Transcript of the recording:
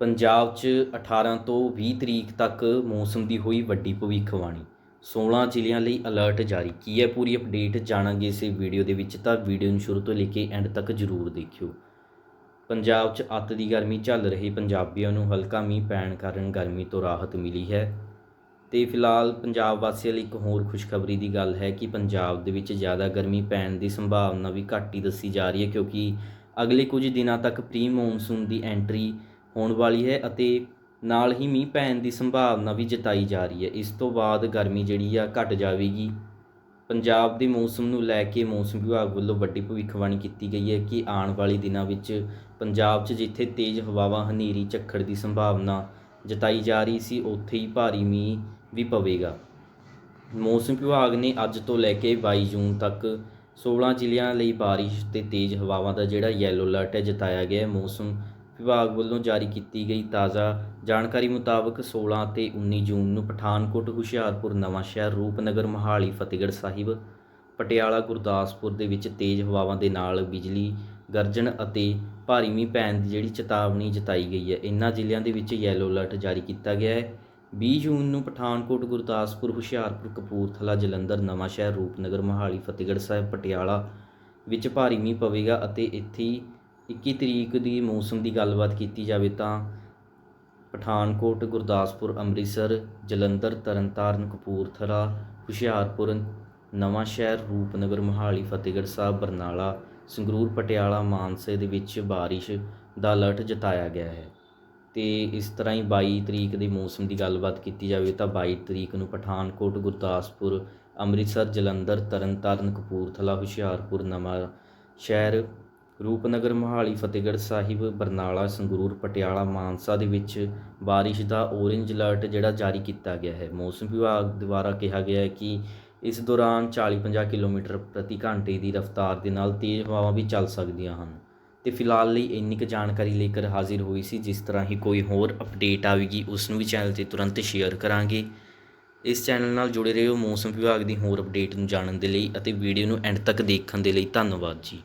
ਪੰਜਾਬ 'ਚ 18 ਤੋਂ 20 ਤਰੀਕ ਤੱਕ ਮੌਸਮ ਦੀ ਹੋਈ ਵੱਡੀ ਭਵਿੱਖਬਾਣੀ। 16 ਜ਼ਿਲ੍ਹਿਆਂ ਲਈ ਅਲਰਟ ਜਾਰੀ। ਕੀ ਹੈ ਪੂਰੀ ਅਪਡੇਟ ਜਾਣਾਂਗੇ ਇਸ ਵੀਡੀਓ ਦੇ ਵਿੱਚ ਤਾਂ ਵੀਡੀਓ ਨੂੰ ਸ਼ੁਰੂ ਤੋਂ ਲੈ ਕੇ ਐਂਡ ਤੱਕ ਜ਼ਰੂਰ ਦੇਖਿਓ। ਪੰਜਾਬ 'ਚ ਅੱਤ ਦੀ ਗਰਮੀ ਝੱਲ ਰਹੀ ਪੰਜਾਬੀਆਂ ਨੂੰ ਹਲਕਾ ਮੀਂਹ ਪੈਣ ਕਾਰਨ ਗਰਮੀ ਤੋਂ ਰਾਹਤ ਮਿਲੀ ਹੈ। ਤੇ ਫਿਲਹਾਲ ਪੰਜਾਬ ਵਾਸੀਆਂ ਲਈ ਇੱਕ ਹੋਰ ਖੁਸ਼ਖਬਰੀ ਦੀ ਗੱਲ ਹੈ ਕਿ ਪੰਜਾਬ ਦੇ ਵਿੱਚ ਜ਼ਿਆਦਾ ਗਰਮੀ ਪੈਣ ਦੀ ਸੰਭਾਵਨਾ ਵੀ ਘੱਟ ਹੀ ਦੱਸੀ ਜਾ ਰਹੀ ਹੈ ਕਿਉਂਕਿ ਅਗਲੇ ਕੁਝ ਦਿਨਾਂ ਤੱਕ ਪ੍ਰੀ ਮੌਨਸੂਨ ਦੀ ਐਂਟਰੀ ਹੋਣ ਵਾਲੀ ਹੈ ਅਤੇ ਨਾਲ ਹੀ ਮੀਂਹ ਪੈਣ ਦੀ ਸੰਭਾਵਨਾ ਵੀ ਜਤਾਈ ਜਾ ਰਹੀ ਹੈ। ਇਸ ਤੋਂ ਬਾਅਦ ਗਰਮੀ ਜਿਹੜੀ ਆ ਘਟ ਜਾਵੇਗੀ। ਪੰਜਾਬ ਦੇ ਮੌਸਮ ਨੂੰ ਲੈ ਕੇ ਮੌਸਮ ਵਿਭਾਗ ਵੱਲੋਂ ਵੱਡੀ ਭਵਿੱਖਬਾਣੀ ਕੀਤੀ ਗਈ ਹੈ ਕਿ ਆਉਣ ਵਾਲੇ ਦਿਨਾਂ ਵਿੱਚ ਪੰਜਾਬ 'ਚ ਜਿੱਥੇ ਤੇਜ਼ ਹਵਾਵਾਂ, ਹਨੇਰੀ, ਝੱਖੜ ਦੀ ਸੰਭਾਵਨਾ ਜਤਾਈ ਜਾ ਰਹੀ ਸੀ, ਉੱਥੇ ਹੀ ਭਾਰੀ ਮੀਂਹ ਵੀ ਪਵੇਗਾ। ਮੌਸਮ ਵਿਭਾਗ ਨੇ ਅੱਜ ਤੋਂ ਲੈ ਕੇ 22 ਜੂਨ ਤੱਕ 16 ਜ਼ਿਲ੍ਹਿਆਂ ਲਈ ਬਾਰਿਸ਼ ਤੇ ਤੇਜ਼ ਹਵਾਵਾਂ ਦਾ ਜਿਹੜਾ ਯੈਲੋ ਅਲਰਟ ਹੈ ਜਤਾਇਆ ਗਿਆ ਹੈ। ਮੌਸਮ ਵਿਭਾਗ ਵੱਲੋਂ ਜਾਰੀ ਕੀਤੀ ਗਈ ਤਾਜ਼ਾ ਜਾਣਕਾਰੀ ਮੁਤਾਬਕ 16 ਤੇ 19 ਜੂਨ ਨੂੰ ਪਠਾਨਕੋਟ, ਹੁਸ਼ਿਆਰਪੁਰ ਨਵਾਂਸ਼ਹਿਰ ਰੂਪਨਗਰ, ਮੋਹਾਲੀ, ਫਤਿਹਗੜ੍ਹ ਸਾਹਿਬ, ਪਟਿਆਲਾ, ਗੁਰਦਾਸਪੁਰ ਦੇ ਵਿੱਚ ਤੇਜ਼ ਹਵਾਵਾਂ ਦੇ ਨਾਲ ਬਿਜਲੀ ਗਰਜਣ ਅਤੇ ਭਾਰੀ ਮੀਂਹ ਪੈਣ ਦੀ ਜਿਹੜੀ ਚੇਤਾਵਨੀ ਜਤਾਈ ਗਈ ਹੈ। ਇਨ੍ਹਾਂ ਜ਼ਿਲ੍ਹਿਆਂ ਦੇ ਵਿੱਚ ਯੈਲੋ ਅਲਰਟ ਜਾਰੀ ਕੀਤਾ ਗਿਆ ਹੈ। 20 ਜੂਨ ਨੂੰ ਪਠਾਨਕੋਟ, ਗੁਰਦਾਸਪੁਰ, ਹੁਸ਼ਿਆਰਪੁਰ, ਕਪੂਰਥਲਾ, ਜਲੰਧਰ ਨਵਾਂਸ਼ਹਿਰ ਰੂਪਨਗਰ, ਮੋਹਾਲੀ, ਫਤਿਹਗੜ੍ਹ ਸਾਹਿਬ, ਪਟਿਆਲਾ ਵਿੱਚ ਭਾਰੀ ਮੀਂਹ ਪਵੇਗਾ ਅਤੇ ਇੱਥੇ 21 ਤਰੀਕ ਦੀ ਮੌਸਮ ਦੀ ਗੱਲਬਾਤ ਕੀਤੀ ਜਾਵੇ ਤਾਂ ਪਠਾਨਕੋਟ, ਗੁਰਦਾਸਪੁਰ, ਅੰਮ੍ਰਿਤਸਰ, ਜਲੰਧਰ, ਤਰਨਤਾਰਨ, ਕਪੂਰਥਲਾ, ਹੁਸ਼ਿਆਰਪੁਰ, ਨਵਾਂਸ਼ਹਿਰ, ਰੂਪਨਗਰ, ਮੋਹਾਲੀ, ਫਤਿਹਗੜ੍ਹ ਸਾਹਿਬ, ਬਰਨਾਲਾ, ਸੰਗਰੂਰ, ਪਟਿਆਲਾ, ਮਾਨਸੇ ਦੇ ਵਿੱਚ ਬਾਰਿਸ਼ ਦਾ ਅਲਰਟ ਜਤਾਇਆ ਗਿਆ ਹੈ। ਤੇ ਇਸ ਤਰ੍ਹਾਂ ਹੀ 22 ਤਰੀਕ ਦੇ ਮੌਸਮ ਦੀ ਗੱਲਬਾਤ ਕੀਤੀ ਜਾਵੇ ਤਾਂ 22 ਤਰੀਕ ਨੂੰ ਪਠਾਨਕੋਟ, ਗੁਰਦਾਸਪੁਰ, ਅੰਮ੍ਰਿਤਸਰ, ਜਲੰਧਰ, ਤਰਨਤਾਰਨ, ਕਪੂਰਥਲਾ, ਹੁਸ਼ਿਆਰਪੁਰ ਨਵਾਂ ਸ਼ਹਿਰ ਰੂਪਨਗਰ ਮੋਹਾਲੀ ਫਤਿਹਗੜ੍ਹ ਸਾਹਿਬ, ਬਰਨਾਲਾ, ਸੰਗਰੂਰ, ਪਟਿਆਲਾ, ਮਾਨਸਾ ਦੇ ਵਿੱਚ ਬਾਰਿਸ਼ ਦਾ ਔਰੇਂਜ ਅਲਰਟ ਜਿਹੜਾ ਜਾਰੀ ਕੀਤਾ ਗਿਆ ਹੈ। ਮੌਸਮ ਵਿਭਾਗ ਦੁਆਰਾ ਕਿਹਾ ਗਿਆ ਹੈ ਕਿ ਇਸ ਦੌਰਾਨ 40-50 ਕਿਲੋਮੀਟਰ ਪ੍ਰਤੀ ਘੰਟੇ ਦੀ ਰਫ਼ਤਾਰ ਦੇ ਨਾਲ ਤੇਜ਼ ਹਵਾਵਾਂ ਵੀ ਚੱਲ ਸਕਦੀਆਂ ਹਨ। ਤੇ ਫਿਲਹਾਲ ਲਈ ਇੰਨੀ ਕੁ ਜਾਣਕਾਰੀ ਲੈ ਕੇ ਹਾਜ਼ਰ ਹੋਈ ਸੀ, ਜਿਸ ਤਰ੍ਹਾਂ ਹੀ ਕੋਈ ਹੋਰ ਅਪਡੇਟ ਆਵੇਗੀ, ਉਸ ਨੂੰ ਵੀ ਚੈਨਲ ਤੇ ਤੁਰੰਤ ਸ਼ੇਅਰ ਕਰਾਂਗੇ। ਇਸ ਚੈਨਲ ਨਾਲ ਜੁੜੇ ਰਹੋ ਮੌਸਮ ਵਿਭਾਗ ਦੀ ਹੋਰ ਅਪਡੇਟ ਨੂੰ ਜਾਣਨ ਦੇ ਲਈ ਅਤੇ ਵੀਡੀਓ ਨੂੰ ਐਂਡ ਤੱਕ ਦੇਖਣ ਦੇ ਲਈ ਧੰਨਵਾਦ ਜੀ।